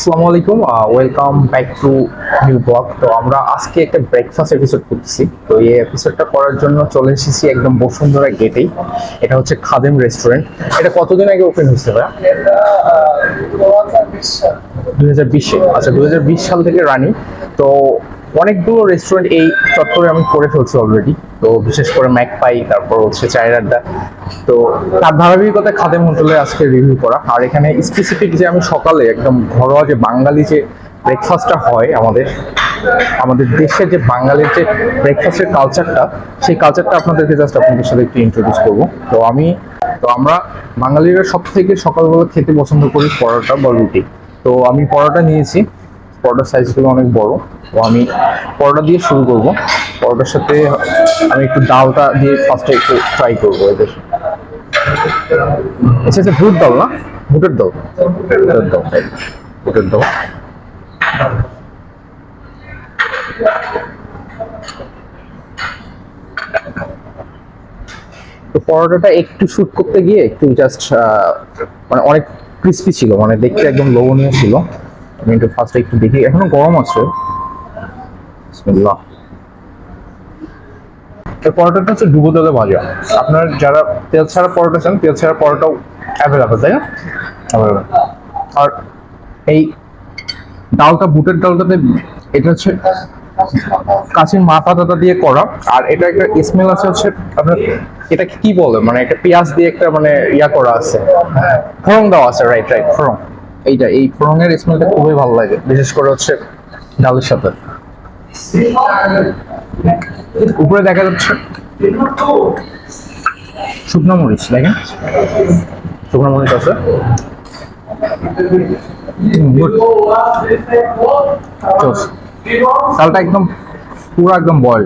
আসসালামু আলাইকুম welcome back to new blog তো আমরা আজকে একটা ব্রেকফাস্ট এপিসোড করতেছি। তো এই এপিসোডটা করার জন্য চলে এসেছি একদম বসুন্ধরা গেটেই এটা হচ্ছে খাদেম রেস্টুরেন্ট এটা কতদিন আগে ওপেন হয়েছে ভাই দু হাজার বিশে আচ্ছা দু হাজার বিশ সাল থেকে রানি। তো অনেকগুলো রেস্টুরেন্ট এই চত্বরে আমি করে ফেলছি অলরেডি তো বিশেষ করে ম্যাকপাই তারপর হচ্ছে চায়ের আড্ডা। তো তার ধারাবাহিকতায় খাদেম হোটেলে আজকে রিভিউ করা। আর এখানে স্পেসিফিক যে আমি সকালে একদম ঘরোয়া যে বাঙালি যে ব্রেকফাস্টটা হয় আমাদের আমাদের দেশের যে বাঙালির যে ব্রেকফাস্টের কালচারটা সেই কালচারটা আপনাদেরকে জাস্ট আপনাদের সাথে একটু ইন্ট্রোডিউস করব। তো আমি, তো আমরা বাঙালিরা সব থেকে সকালবেলা খেতে পছন্দ করি পরোটা বা রুটি। তো আমি পরোটা নিয়েছি। পরোটার সাইজগুলো অনেক বড়। তো আমি পরোটা দিয়ে শুরু করব। পরোটার সাথে আমি একটু ডালটা দিয়ে ফার্স্টে একটু ট্রাই করব এদের আচ্ছা ভুট ডাল না? ভুটের ডাল। ভুটের right. ভুটের তো পরোটাটা একটু শুট করতে গিয়ে একটু জাস্ট মানে অনেক ক্রিস্পি ছিল মানে দেখতে একদম লোভনীয় ছিল। আমি একটু ফার্স্টে একটু দেখি। এখনও গরম আছে। এই পরোটাটা হচ্ছে ডুবো তেলে ভাজা। আপনার যারা তেল ছাড়া পরোটা চান, তেল ছাড়া পরোটাও তাই না। আর এই ডালটা, বুটের ডালটাতে এটা হচ্ছে কাঁচির মাথা টাথা দিয়ে করা। আর এটা একটা স্মেল আছে হচ্ছে আপনার এটা কি বলে? মানে একটা পেঁয়াজ দিয়ে একটা মানে ইয়া করা আছে। ফোড়ং দেওয়া আছে রাইট রাইট ফোড়ং এইটা, এই ফোড়ংয়ের স্মেলটা খুবই ভালো লাগে। বিশেষ করে হচ্ছে ডালের সাথে। উপরে দেখা যাচ্ছে শুকনো মরিচ, দেখেন। শুকনো মরিচ আছে। চালটা একদম পুরো একদম বয়েল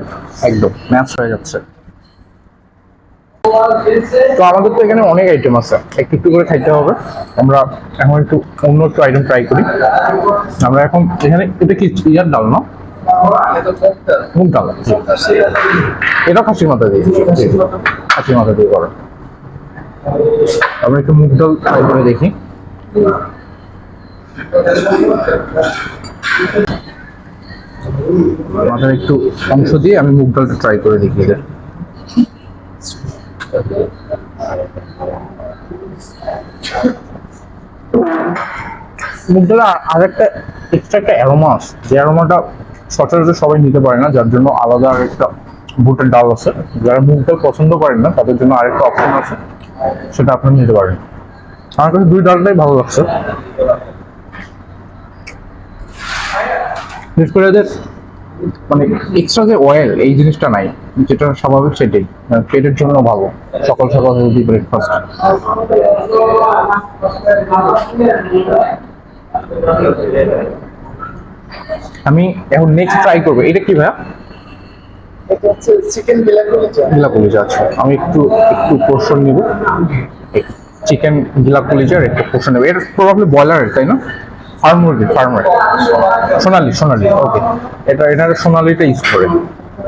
একদম ম্যাচ হয়ে যাচ্ছে। তো আমাদের তো এখানে অনেক আইটেম আছে। একটু একটু করে খাইতে হবে। আমরা এখন একটু অন্য একটু আইটেম ট্রাই করি। আমরা এখন এখানে, এটা কি ইয়ার ডাল না? মুগ ডাল। এটা খাসির মাথা দিয়ে। খাসির মাথা দিয়ে করো। আমরা একটু মুগ ডাল ট্রাই করে দেখি। মাথার একটু অংশ দিয়ে আমি মুগ ডালটা ট্রাই করে দেখি। সবাই নিতে পারে না, যার জন্য আলাদা আর একটা বুটের ডাল আছে। যারা মুগ ডাল পছন্দ করেন না, তাদের জন্য আরেকটা অপশন আছে, সেটা আপনারা নিতে পারেন। আমার কাছে দুই ডালটাই ভালো লাগছে। বিশেষ করে মানে এক্সট্রা যে অয়েল এই জিনিসটা নাই যেটা স্বাভাবিক সেটাই। মানে পেটের জন্য ভালো। সকাল সকাল হেলদি ব্রেকফাস্ট আমি এখন নেক্সট ট্রাই করব। এটা কি ভাইয়া? চিকেন বিলাকুলিচা গিলা কলিজা আছে আমি একটু একটু পোর্শন নিব। চিকেন গিলা কলিজার একটা পোর্শন নেব। এটা প্রবাবলি ব্রয়লারের তাই না? ফার্ম মুরগি ফার্মার সোনালি সোনালি ওকে এটা, এটার সোনালিটা ইউজ করে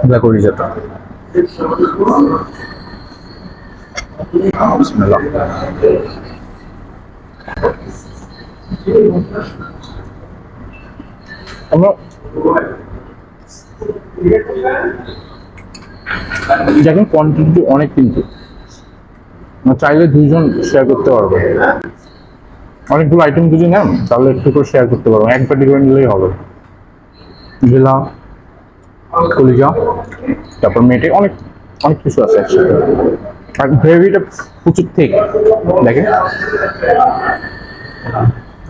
ব্ল্যাক বিসমিল্লাহ। আমরা দেখেন কোয়ান্টিটি অনেক কিন্তু। চাইলে দুইজন শেয়ার করতে পারব। অনেকগুলো আইটেম যদি নেন, তাহলে একটু করে শেয়ার করতে পারব। এক করে নিলেই হবে। গেলা কলিজা, তারপর মেটে অনেক অনেক কিছু আছে একসাথে। আর গ্রেভিটা প্রচুর ঠিক দেখেন।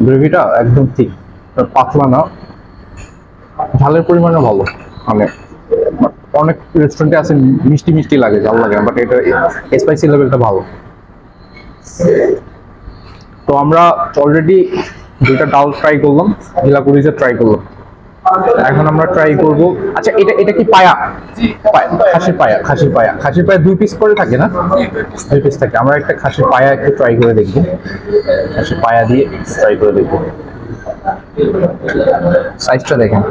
গ্রেভিটা একদম ঠিক পাতলা না। ঝালের পরিমাণও ভালো মানে অনেক রেস্টুরেন্টে আছে, মিষ্টি মিষ্টি লাগে, ঝাল লাগে বাট এটা স্পাইসি লেভেলটা ভালো। তো আমরা অলরেডি দুইটা ডাল ট্রাই করলাম কুড়িজা ট্রাই করলাম। এখন আমরা ট্রাই করব আচ্ছা এটা এটা কি পায়া? খাসির পায়া খাসির পায়া। খাসির পায়া দুই পিস করে থাকে না? দুই পিস থাকে। আমরা একটা খাসির পায়া একটু ট্রাই করে দেখব। খাসির পায়া দিয়ে ট্রাই করে দেখব। সাইজটা দেখেন।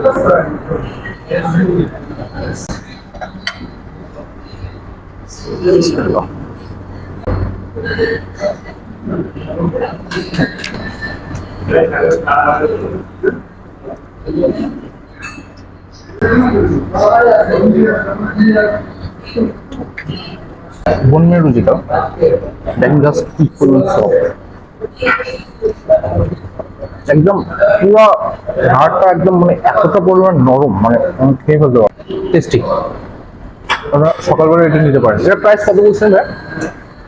জাস্ট। একদম পুরো হাড়টা একদম মানে এতটা পরিমাণ নরম মানে খেয়ে ফেলতে পারব টেস্টি আপনারা সকালবেলা এটা নিতে পারেন এটা প্রাইস কত বলছেন ভাই?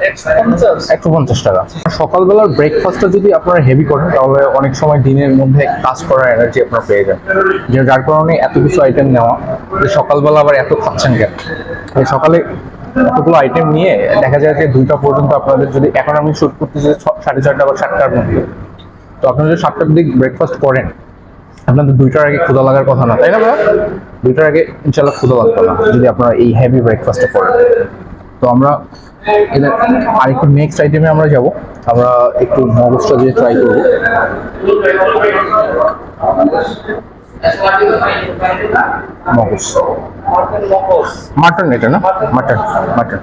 একশো পঞ্চাশ? টাকা। সকালবেলার ব্রেকফাস্টটা যদি আপনারা হেভি করেন, তাহলে অনেক সময় দিনের মধ্যে কাজ করার এনার্জি আপনারা পেয়ে যান যার কারণে এত কিছু আইটেম নেওয়া, যে সকালবেলা আবার এত খাচ্ছেন কেন? সকালে এতগুলো আইটেম নিয়ে দেখা যায় যে দুইটা পর্যন্ত আপনাদের যদি, এখন আমি শুট করতেছি সাড়ে ছয়টা বা সাতটার মধ্যে। তো আপনারা যদি সাতটার দিক ব্রেকফাস্ট করেন, আপনাদের দুইটার আগে ক্ষুধা লাগার কথা না, তাই না ভাইয়া? দুইটার আগে ইনশাল্লাহ ক্ষুধা লাগবে না, যদি আপনারা এই হেভি ব্রেকফাস্টটা করেন। তো আমরা এটা আরেকটু নেক্সট আইটেমে আমরা যাব। আমরা একটু মগজটা দিয়ে ট্রাই করব। মগজ। মাটন এটা না? মাটন মাটন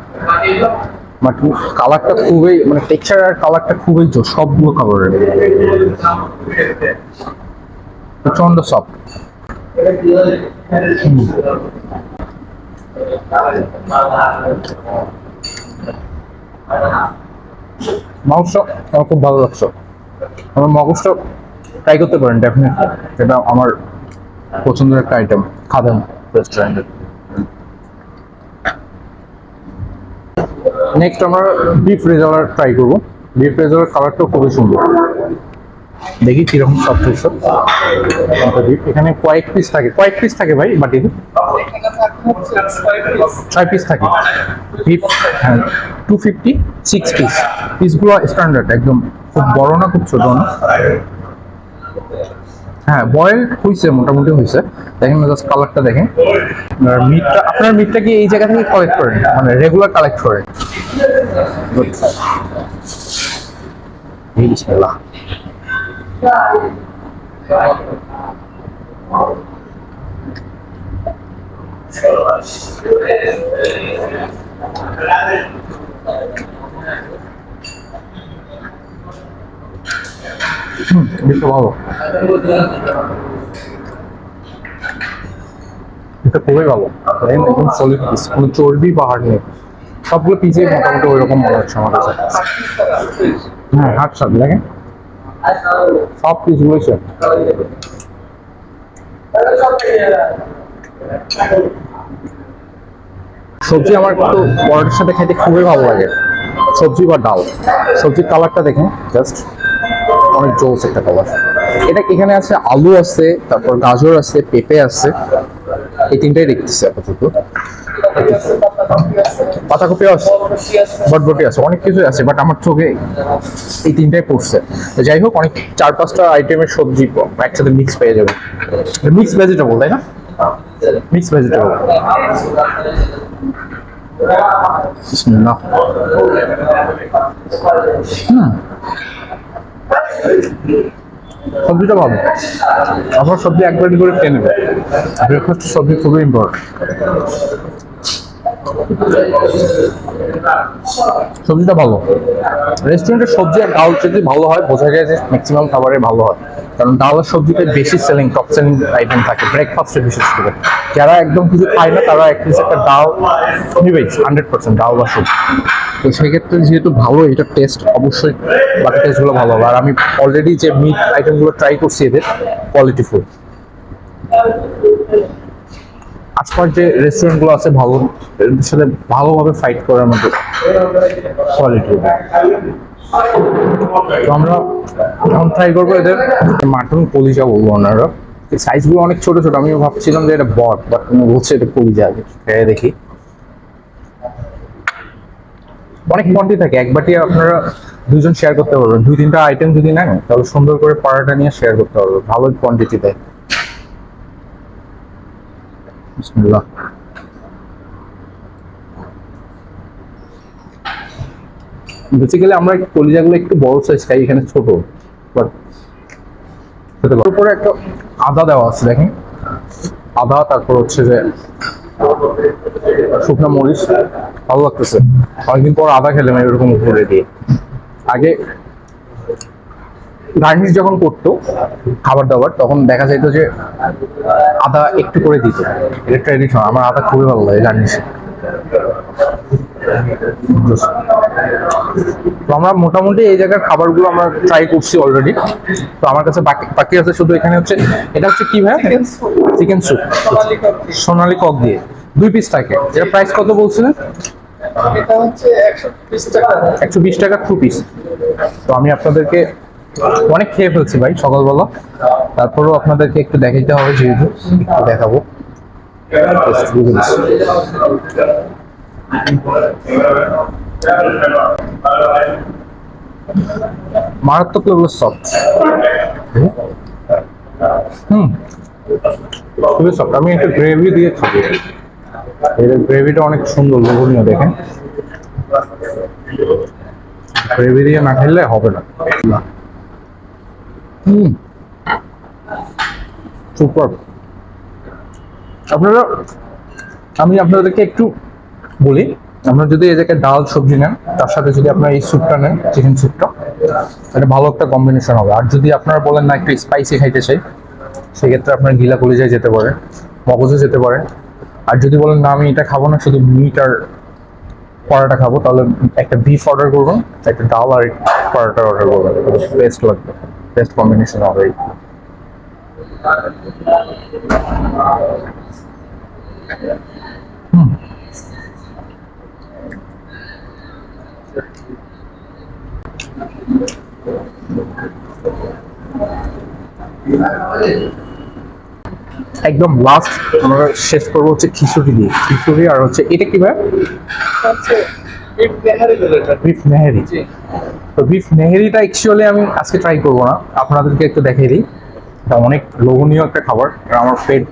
মাটন কালারটা খুবই মানে টেক্সচার আর কালারটা খুবই জোর, সবগুলো খাবারের প্রচণ্ড সফট মাংস আমার খুব ভালো লাগছে। আমার মগজটা ট্রাই করতে পারেন ডেফিনেটলি এটা আমার পছন্দের একটা আইটেম রেস্টুরেন্টের নেক্সট আমরা বিফ রেজালার ট্রাই করব। বিফ রেজালার কালারটাও খুবই সুন্দর। দেখি সব বিফ এখানে কয়েক পিস থাকে, কয়েক পিস থাকে ভাই বাটিতে। ছয় পিস থাকে। টু ফিফটি সিক্স পিস পিসগুলো স্ট্যান্ডার্ড একদম খুব বড় না, খুব ছোট না। হ্যাঁ বয়েল হয়েছে মোটামুটি হয়েছে দেখেন না জাস্ট কালারটা দেখেন। মিটটা আপনার মিটটা কি এই জায়গা থেকে কালেক্ট করেন? মানে রেগুলার কালেক্ট করেন হুম ভালো। এটা খুবই ভালো। একদম সলিড পিস কোনো চর্বি বা নেই। সবগুলো পিসে মোটামুটি ওই রকম মনে হচ্ছে আমার কাছে। হ্যাঁ হাট স্বাদ দেখেন। সব পিসগুলোই সে সবজি আমার কিন্তু পরোটার সাথে খেতে খুবই ভালো লাগে। সবজি বা ডাল। সবজির কালারটা দেখেন জাস্ট অনেক জোস একটা কালার এটা এখানে আছে আলু আছে, তারপর গাজর আছে, পেঁপে আছে। এই তিনটাই দেখতেছি আপাতত। পাতাকপি আছে, বটবটি আছে, অনেক কিছু আছে বাট আমার চোখে এই তিনটাই পড়ছে। যাই হোক, অনেক চার পাঁচটা আইটেমের সবজি একসাথে মিক্স পেয়ে যাবে। মিক্স ভেজিটেবল তাই না? মিক্স ভেজিটেবল বিসমিল্লাহ হুম সবজিটা ভালো। আমার সবজি একবার করে খেয়ে নেবে ব্রেকফাস্ট সবজি খুবই ইম্পর্টেন্ট সবজিটা ভালো। রেস্টুরেন্টের সবজি আর ডাল যদি ভালো হয়, বোঝা যায় যে ম্যাক্সিমাম খাবারে ভালো হয়। কারণ ডাল আর সবজিটা বেশি সেলিং টপ সেলিং আইটেম থাকে ব্রেকফাস্টে বিশেষ করে। যারা একদম কিছু খায় না, তারা অ্যাটলিস্ট একটা ডাল নিবেই হান্ড্রেড পার্সেন্ট ডাল বা সবজি। তো সেক্ষেত্রে যেহেতু ভালো, এটা টেস্ট অবশ্যই, বাকি টেস্টগুলো ভালো হবে। আর আমি অলরেডি যে মিট আইটেমগুলো ট্রাই করছি এদের কোয়ালিটি ফুড আশপাশ যে রেস্টুরেন্টগুলো আছে, ভালো সাথে ভালোভাবে ফাইট করার মতো কোয়ালিটি আমরা এখন ট্রাই করব এদের। মাটন কলিজা বলব ওনারা সাইজগুলো অনেক ছোট ছোট, আমিও ভাবছিলাম যে এটা বট বাট বলছে এটা কলিজা আগে খেয়ে দেখি। অনেক কোয়ান্টি থাকে, এক বাটি আপনারা দুজন শেয়ার করতে পারবেন। দুই, তিনটা আইটেম যদি নেন, তাহলে সুন্দর করে পাড়াটা নিয়ে শেয়ার করতে পারবেন। ভালো কোয়ান্টিটি দেয়। বিসমিল্লাহ। বেসিক্যালি আমরা কলিজাগুলো একটু বড় সাইজ খাই, এখানে ছোট। বাট উপরে একটা আদা দেওয়া আছে, দেখেন। আদা তারপর হচ্ছে যে শুকনো মরিচ, ভালো লাগতেছে। অনেকদিন পর আদা খেলাম, এরকম উপরে দিয়ে। আগে গার্নিশ যখন করতো খাবার দাবার তখন দেখা যেত যে আদা একটু করে দিত। এটা ট্রেডিশন আমার আদা খুবই ভালো লাগে গার্নিশে তো আমরা মোটামুটি এই জায়গার খাবারগুলো আমরা ট্রাই করছি অলরেডি তো আমার কাছে বাকি বাকি আছে শুধু এখানে হচ্ছে এটা হচ্ছে কি ভাই চিকেন স্যুপ সোনালি কক দিয়ে। দুই পিস থাকে। এটা প্রাইস কত বলছিলেন? এটা হচ্ছে একশো বিশ টাকা। একশো বিশ টাকা টু পিস তো আমি আপনাদেরকে অনেক খেয়ে ফেলছি ভাই সকালবেলা। তারপরেও আপনাদেরকে একটু দেখাইতে হবে যেহেতু। দেখাবো। মারাত্মক লেভেলের সফট হুম। খুবই সফট আমি একটা গ্রেভি দিয়ে খাব। এর গ্রেভিটা অনেক সুন্দর লোভনীয় দেখেন। গ্রেভি দিয়ে না খেলে হবে না। হুম। সুপার আপনারা আমি আপনাদেরকে একটু বলি, আপনারা যদি এই জায়গায় ডাল, সবজি নেন, তার সাথে যদি আপনার এই স্যুপটা নেন, চিকেন স্যুপটা, এটা ভালো একটা কম্বিনেশন হবে। আর যদি আপনারা বলেন না, একটু স্পাইসি খাইতে চাই, সেক্ষেত্রে আপনার গিলা কলিজায় যেতে পারে, মগজে যেতে পারে। আর যদি বলেন না, আমি এটা খাব না, শুধু মিট আর পরোটা খাব, তাহলে একটা বিফ অর্ডার করবেন, একটা ডাল আর পরোটা অর্ডার করবেন। বেস্ট লাগবে। বেস্ট কম্বিনেশন হবে হুম। একদম লাস্ট আমরা শেষ করব হচ্ছে খিচুড়ি দিয়ে। খিচুড়ি আর হচ্ছে এটা কি ভাই? বিফ নেহারি তো বিফ নেহেরিটা অ্যাকচুয়ালি আমি আজকে ট্রাই করব না। আপনাদেরকে একটু দেখিয়ে দিই। এটা অনেক লোভনীয় একটা খাবার। আর আমার পেট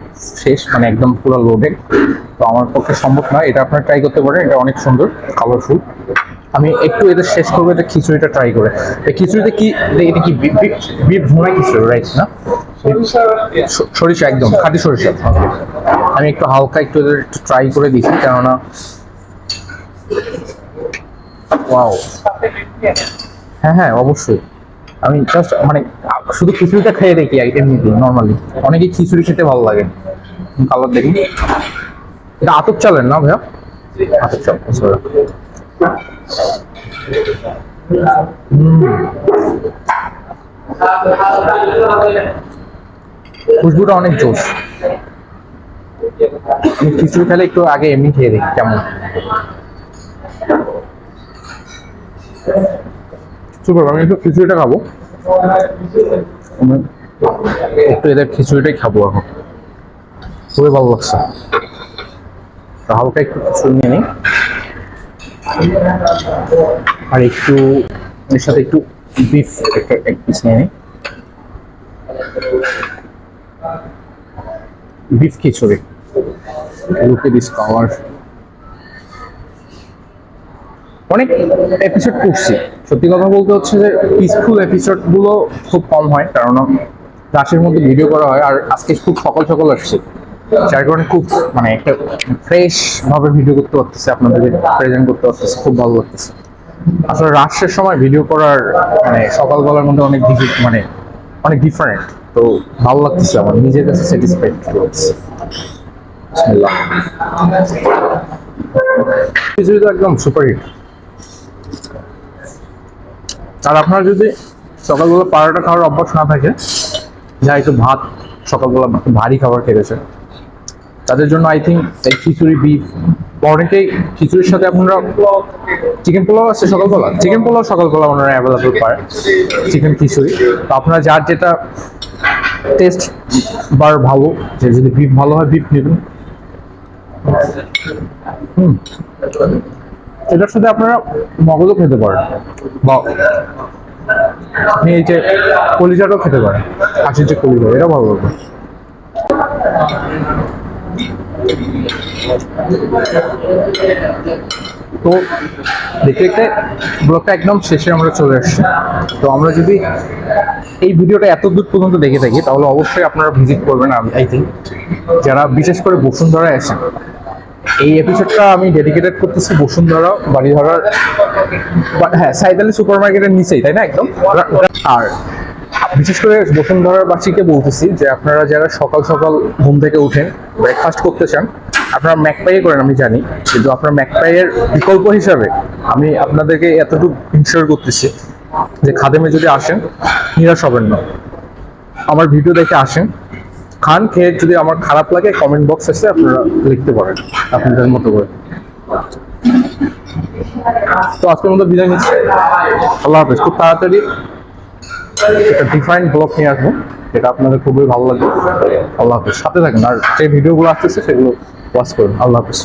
শেষ মানে একদম পুরো লোডেড তো আমার পক্ষে সম্ভব না। এটা আপনারা ট্রাই করতে পারেন। এটা অনেক সুন্দর কালারফুল আমি একটু এটা শেষ করব, এটা খিচুড়িটা ট্রাই করে। খিচুড়িতে কি, এটা কি বিফ ভুনা খিচুড়ি রাইট না? সরিষা একদম, খাঁটি সরিষা। আমি একটু হালকা একটু ট্রাই করে দিচ্ছি কেননা ওয়াও। হ্যাঁ হ্যাঁ অবশ্যই। আমি জাস্ট মানে শুধু খিচুড়িটা খেয়ে দেখি এমনিতে নর্মালি অনেকেই খিচুড়ি খেতে ভালো লাগে। কালার দেখি। এটা আতপ চালের না ভাইয়া? আতপ চাল খুশবুটা অনেক জোশ। খিচুড়ি খেলে একটু আগে এমনি খেয়ে দেখি কেমন? সুপার আমি একটু খিচুড়িটা খাব। একটু এদের খিচুড়িটাই খাব এখন। খুবই ভালো লাগছে। হালকা একটু খিচুড়ি নিয়ে নিই। আর একটু, এর সাথে একটু বিফ একটা, এক পিস নিয়ে বিফ খিচুড়ি। লুকে দিস কালার অনেক এপিসোড করছি। সত্যি কথা বলতে হচ্ছে যে পিসফুল এপিসোডগুলো খুব কম হয়, কারণ রাশের মধ্যে ভিডিও করা হয়, আর আজকে খুব সকাল সকাল আসছে। যার কারণে খুব মানে একটা ফ্রেশ ভাবে ভিডিও করতে পারতেছে, আপনাদেরকে প্রেজেন্ট করতে পারতেছে, খুব ভালো লাগতেছে। আসলে রাশের সময় ভিডিও করার মানে সকালবেলার মধ্যে অনেক ডিফি মানে অনেক ডিফারেন্ট তো ভালো লাগতেছে আমার, নিজের কাছে স্যাটিসফাইড লাগতেছে বিসমিল্লাহ। খিচুড়ি তো একদম সুপার হিট আর আপনারা যদি সকালবেলা পাড়াটা খাওয়ার অভ্যাস না থাকে যা একটু ভাত, সকালবেলা ভারী খাবার খেয়েছে তাদের জন্য আই থিঙ্ক এই খিচুড়ি বিফ অনেকেই খিচুড়ির সাথে আপনারা চিকেন পোলাও আছে সকালবেলা চিকেন পোলাও সকালবেলা ওনারা অ্যাভেলেবল পায় চিকেন খিচুড়ি। তো আপনারা যার যেটা টেস্ট বার ভালো, যে যদি বিফ ভালো হয় বিফ নেবেন। হুম। এটার সাথে আপনারা মগজও খেতে পারেন, বা আপনি এই যে কলিজাটাও খেতে পারেন, হাসির যে কলিজা এটা ভালো লাগবে। তো দেখতে দেখতে ব্লগটা একদম শেষে আমরা চলে আসছি। তো আমরা যদি এই ভিডিওটা এত দূর পর্যন্ত দেখে থাকি, তাহলে অবশ্যই আপনারা ভিজিট করবেন আই থিঙ্ক যারা বিশেষ করে বসুন্ধরায় আসেন এই এপিসোডটা আমি ডেডিকেটেড করতেছি বসুন্ধরা বাড়িধারার হ্যাঁ সাইদালি সুপার মার্কেটের নিচেই, তাই না একদম? আর বিশেষ করে বসুন্ধরার বাসীকে বলতেছি যে আপনারা যারা সকাল সকাল ঘুম থেকে উঠেন ব্রেকফাস্ট করতে চান, আপনারা ম্যাকপাইয়ে করেন, আমি জানি। কিন্তু আপনার ম্যাকপাইয়ের বিকল্প হিসাবে আমি আপনাদেরকে এতটুকু ইনশিওর করতেছি যে খাদেমে যদি আসেন, নিরাশ হবেন না। আমার ভিডিও দেখে আসেন। খান খেয়ে যদি আমার খারাপ লাগে কমেন্ট বক্স আছে, আপনারা লিখতে পারেন, আপনাদের মতো করে। তো আজকের মতো বিদায় নিচ্ছি। আল্লাহ হাফেজ, খুব তাড়াতাড়ি একটা ডিফাইন্ড ব্লগ নিয়ে আসব, যেটা আপনাদের খুবই ভালো লাগবে। আল্লাহ হাফেজ। সাথে থাকেন। আর যে ভিডিওগুলো আসতেছে, সেগুলো ওয়াচ করুন। আল্লাহ হাফেজ।